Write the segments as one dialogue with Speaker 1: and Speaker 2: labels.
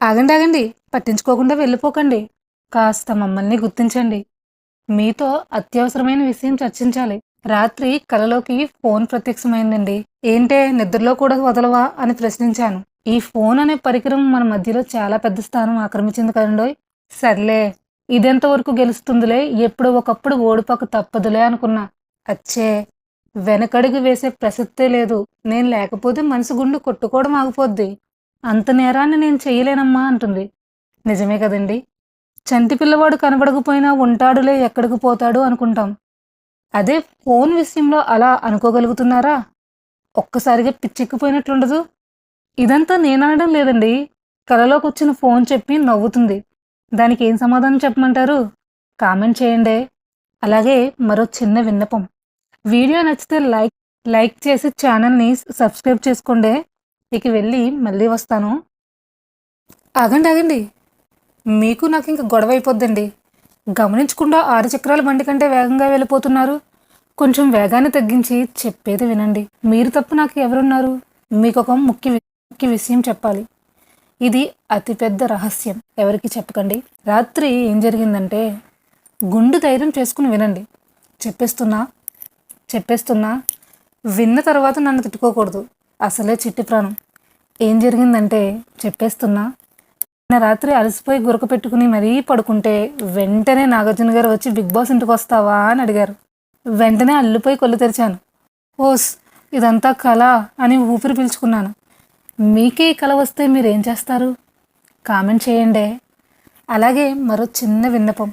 Speaker 1: ఆగండి ఆగండి. పట్టించుకోకుండా వెళ్ళిపోకండి. కాస్త మమ్మల్ని గుర్తించండి. మీతో అత్యవసరమైన విషయం చర్చించాలి. రాత్రి కలలోకి ఫోన్ ప్రత్యక్షమైందండి. ఏంటే నిద్రలో కూడా వదలవా అని ప్రశ్నించాను. ఈ ఫోన్ అనే పరికరం మన మధ్యలో చాలా పెద్ద స్థానం ఆక్రమించింది కదండోయ్ సర్లే ఇదెంతవరకు గెలుస్తుందిలే? ఎప్పుడు ఒకప్పుడు ఓడిపోక తప్పదులే అనుకున్నా. అచ్చే వెనకడుగు వేసే ప్రసక్తే లేదు. నేను లేకపోతే మనసు గుండు కొట్టుకోవడం ఆగిపోద్ది. అంత నేరాన్ని నేను చేయలేనమ్మా అంటుంది. నిజమే కదండి. చంటి పిల్లవాడు కనబడకపోయినా ఉంటాడులే ఎక్కడికి పోతాడు అనుకుంటాం. అదే ఫోన్ విషయంలో అలా అనుకోగలుగుతున్నారా? ఒక్కసారిగా పిచ్చెక్కిపోయినట్లుండదు. ఇదంతా నేననడం లేదండి. కలలోకి వచ్చిన ఫోన్ చెప్పి నవ్వుతుంది. దానికి ఏం సమాధానం చెప్పమంటారు? కామెంట్ చేయండి. అలాగే మరో చిన్న విన్నపం. వీడియో నచ్చితే లైక్ లైక్ చేసి ఛానల్ని సబ్స్క్రైబ్ చేసుకోండి. ఇక వెళ్ళి మళ్ళీ వస్తాను. ఆగండి ఆగండి. మీకు నాకు ఇంక గొడవ అయిపోద్దండి. గమనించకుండా ఆరు చక్రాల బండి కంటే వేగంగా వెళ్ళిపోతున్నారు. కొంచెం వేగాన్ని తగ్గించి చెప్పేది వినండి. మీరు తప్ప నాకు ఎవరున్నారు? మీకు ఒక ముఖ్య ముఖ్య విషయం చెప్పాలి. ఇది అతిపెద్ద రహస్యం. ఎవరికి చెప్పకండి. రాత్రి ఏం జరిగిందంటే గుండు ధైర్యం చేసుకుని వినండి. చెప్పేస్తున్నా చెప్పేస్తున్నా విన్న తర్వాత నన్ను తిట్టుకోకూడదు. అసలే చిట్టి ప్రాణం. ఏం జరిగిందంటే చెప్పేస్తున్నా. నిన్న రాత్రి అలసిపోయి గురక పెట్టుకుని మరీ పడుకుంటే వెంటనే నాగార్జున గారు వచ్చి బిగ్ బాస్ ఇంటికి వస్తావా అని అడిగారు. వెంటనే అల్లిపోయి కొల్లు తెరిచాను. ఓస్ ఇదంతా కళ అని ఊపిరి పీల్చుకున్నాను. మీకే ఈ కళ వస్తే మీరేం చేస్తారు? కామెంట్ చేయండి. అలాగే మరో చిన్న విన్నపం.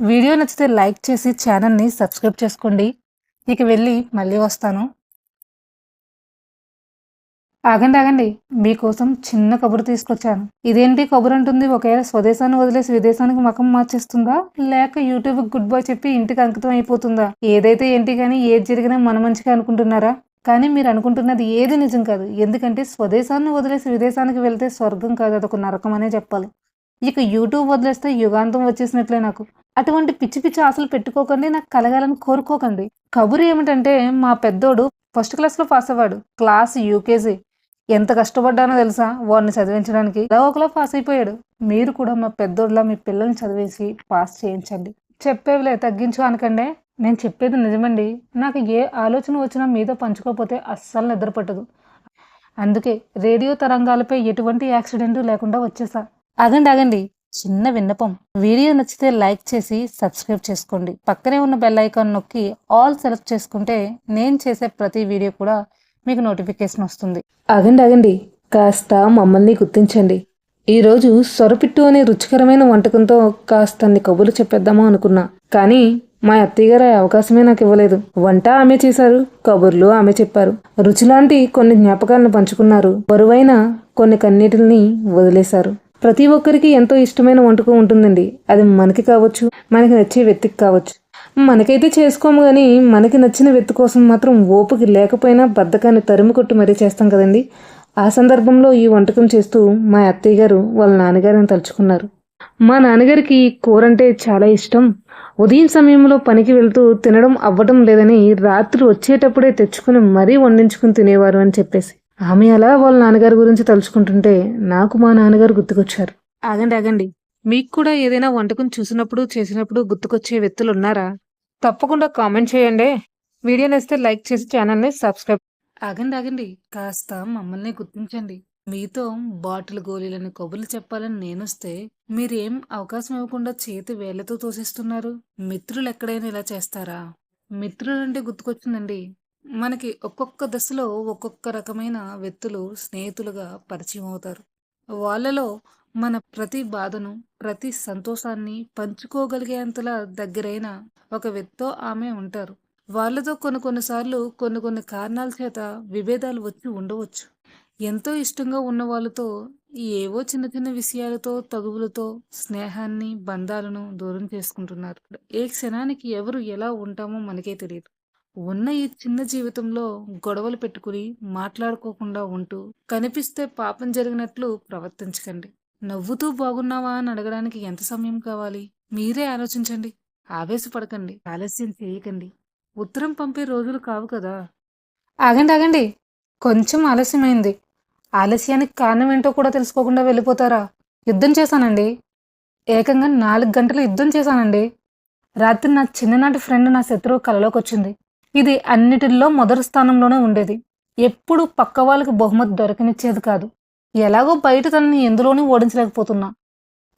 Speaker 1: వీడియో నచ్చితే లైక్ చేసి ఛానల్ని సబ్స్క్రైబ్ చేసుకోండి. ఇక వెళ్ళి మళ్ళీ వస్తాను. ఆగండి ఆగండి. మీకోసం చిన్న కబురు తీసుకొచ్చాను. ఇదేంటి కబురు అంటుంది? ఒకవేళ స్వదేశాన్ని వదిలేసి విదేశానికి మకం మార్చేస్తుందా? లేక యూట్యూబ్ గుడ్ బాయ్ చెప్పి ఇంటికి అంకితం అయిపోతుందా? ఏదైతే ఏంటి కానీ ఏది జరిగినా మన మంచిగా అనుకుంటున్నారా? కానీ మీరు అనుకుంటున్నది ఏది నిజం కాదు. ఎందుకంటే స్వదేశాన్ని వదిలేసి విదేశానికి వెళ్తే స్వర్గం కాదు. అదొక నరకం అనే చెప్పాలి. ఇక యూట్యూబ్ వదిలేస్తే యుగాంతం వచ్చేసినట్లే నాకు. అటువంటి పిచ్చి పిచ్చి ఆశలు పెట్టుకోకండి. నాకు కలగాలని కోరుకోకండి. కబురు ఏమిటంటే మా పెద్దోడు ఫస్ట్ క్లాస్లో పాస్ అవ్వాడు. Class UKG. ఎంత కష్టపడ్డానో తెలుసా? వాడిని చదివించడానికి. ఒకలా పాస్ అయిపోయాడు. మీరు కూడా మా పెద్దోళ్ళ మీ పిల్లల్ని చదివేసి పాస్ చేయించండి. చెప్పేవిలే తగ్గించు అనకండే. నేను చెప్పేది నిజమండి. నాకు ఏ ఆలోచన వచ్చినా మీతో పంచుకోకపోతే అస్సలు నిద్ర పట్టదు. అందుకే రేడియో తరంగాలపై ఎటువంటి యాక్సిడెంట్ లేకుండా వచ్చేసా. అగండి అగండి చిన్న విన్నపం. వీడియో నచ్చితే లైక్ చేసి సబ్స్క్రైబ్ చేసుకోండి. పక్కనే ఉన్న బెల్ ఐకాన్ నొక్కి ఆల్ సెలెక్ట్ చేసుకుంటే నేను చేసే ప్రతి వీడియో కూడా మీకు నోటిఫికేషన్ వస్తుంది. ఆగండి ఆగండి. కాస్త మమ్మల్ని గుర్తించండి. ఈరోజు సొరపిట్టు అనే రుచికరమైన వంటకంతో కాస్త కబుర్లు చెప్పేద్దామో అనుకున్నా. కానీ మా అత్తయ్యగారు అవకాశమే నాకు ఇవ్వలేదు. వంట ఆమె చేశారు కబుర్లు ఆమె చెప్పారు. రుచిలాంటి కొన్ని జ్ఞాపకాలను పంచుకున్నారు. బరువైన కొన్ని కన్నీటిని వదిలేశారు. ప్రతి ఒక్కరికి ఎంతో ఇష్టమైన వంటకం ఉంటుందండి. అది మనకి కావచ్చు మనకి నచ్చే వ్యక్తికి కావచ్చు. మనకైతే చేసుకోము కానీ మనకి నచ్చిన వెత్తు కోసం మాత్రం ఓపిక లేకపోయినా బద్దకాన్ని తరిమి కొట్టి మరీ చేస్తాం కదండి. ఆ సందర్భంలో ఈ వంటకం చేస్తూ మా అత్తయ్య గారు వాళ్ళ నాన్నగారిని తలుచుకున్నారు. మా నాన్నగారికి కూర అంటే చాలా ఇష్టం. ఉదయం సమయంలో పనికి వెళ్తూ తినడం అవ్వడం లేదని రాత్రి వచ్చేటప్పుడే తెచ్చుకుని మరీ వండించుకుని తినేవారు అని చెప్పేసి. ఆమె అలా వాళ్ళ నాన్నగారి గురించి తలుచుకుంటుంటే నాకు మా నాన్నగారు గుర్తుకొచ్చారు. ఆగండి ఆగండి. మీకు కూడా ఏదైనా వంటకం చూసినప్పుడు చేసినప్పుడు గుర్తుకొచ్చే వ్యక్తులు ఉన్నారా? తప్పకుండా కామెంట్ చేయండి. వీడియో నేస్తే లైక్ చేసి ఛానల్ని సబ్స్క్రైబ్ ఆగండి ఆగండి. కాస్త మమ్మల్ని గుర్తించండి. మీతో బాటిల్ గోళీలని కబుర్లు చెప్పాలని నేనొస్తే మీరేం అవకాశం ఇవ్వకుండా చేతి వేళ్ళతో తోసిస్తున్నారు? మిత్రులు ఎక్కడైనా ఇలా చేస్తారా? మిత్రులంటే గుర్తుకొచ్చిందండి. మనకి ఒక్కొక్క దశలో ఒక్కొక్క రకమైన వ్యక్తులు స్నేహితులుగా పరిచయం అవుతారు. వాళ్ళలో మన ప్రతి బాధను ప్రతి సంతోషాన్ని పంచుకోగలిగేంతలా దగ్గరైన ఒక వ్యక్తితో ఆమె ఉంటారు. వాళ్ళతో కొన్ని కొన్నిసార్లు కొన్ని కొన్ని కారణాల చేత విభేదాలు వచ్చి ఉండవచ్చు. ఎంతో ఇష్టంగా ఉన్న వాళ్ళతో ఏవో చిన్న చిన్న విషయాలతో తగువులతో స్నేహాన్ని బంధాలను దూరం చేసుకుంటున్నారు. ఏ క్షణానికి ఎవరు ఎలా ఉంటామో మనకే తెలియదు. ఉన్న ఈ చిన్న జీవితంలో గొడవలు పెట్టుకుని మాట్లాడుకోకుండా ఉంటూ కనిపిస్తే పాపం జరిగినట్లు ప్రవర్తించకండి. నవ్వుతూ బాగున్నావా అని అడగడానికి ఎంత సమయం కావాలి? మీరే ఆలోచించండి. ఆవేశపడకండి. ఆలస్యం చేయకండి. ఉత్తరం పంపే రోజులు కావు కదా. ఆగండి ఆగండి. కొంచెం ఆలస్యమైంది. ఆలస్యానికి కారణం ఏంటో కూడా తెలుసుకోకుండా వెళ్ళిపోతారా? యుద్ధం చేశానండి. ఏకంగా నాలుగు గంటలు యుద్ధం చేశానండి. రాత్రి నా చిన్ననాటి ఫ్రెండ్ నా శత్రువు కలలోకి వచ్చింది. ఇది అన్నిటిల్లో మొదటి స్థానంలోనే ఉండేది. ఎప్పుడు పక్క వాళ్ళకి బహుమతి దొరకనిచ్చేది కాదు. ఎలాగో బయట తనని ఎందులోనూ ఓడించలేకపోతున్నా.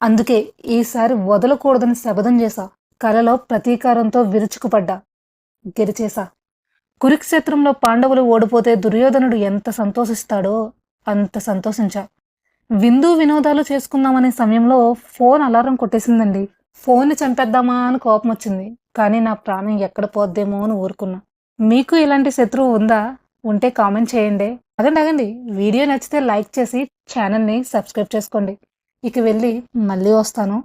Speaker 1: అందుకే ఈసారి వదలకూడదని శపథం చేశా. కలలో ప్రతీకారంతో విరుచుకుపడ్డా. గెలిచేశా కురుక్షేత్రంలో పాండవులు ఓడిపోతే దుర్యోధనుడు ఎంత సంతోషిస్తాడో అంత సంతోషించా. విందు వినోదాలు చేసుకుందామనే సమయంలో ఫోన్ అలారం కొట్టేసిందండి. ఫోన్ చంపేద్దామా అని కోపం వచ్చింది కానీ నా ప్రాణం ఎక్కడ పోద్దేమో అని ఊరుకున్నా. మీకు ఇలాంటి శత్రువు ఉందా? ఉంటే కామెంట్ చేయండి. అగండి అగండి వీడియో నచ్చితే లైక్ చేసి ఛానల్ని సబ్స్క్రైబ్ చేసుకోండి. ఇక వెళ్ళి మళ్ళీ వస్తాను.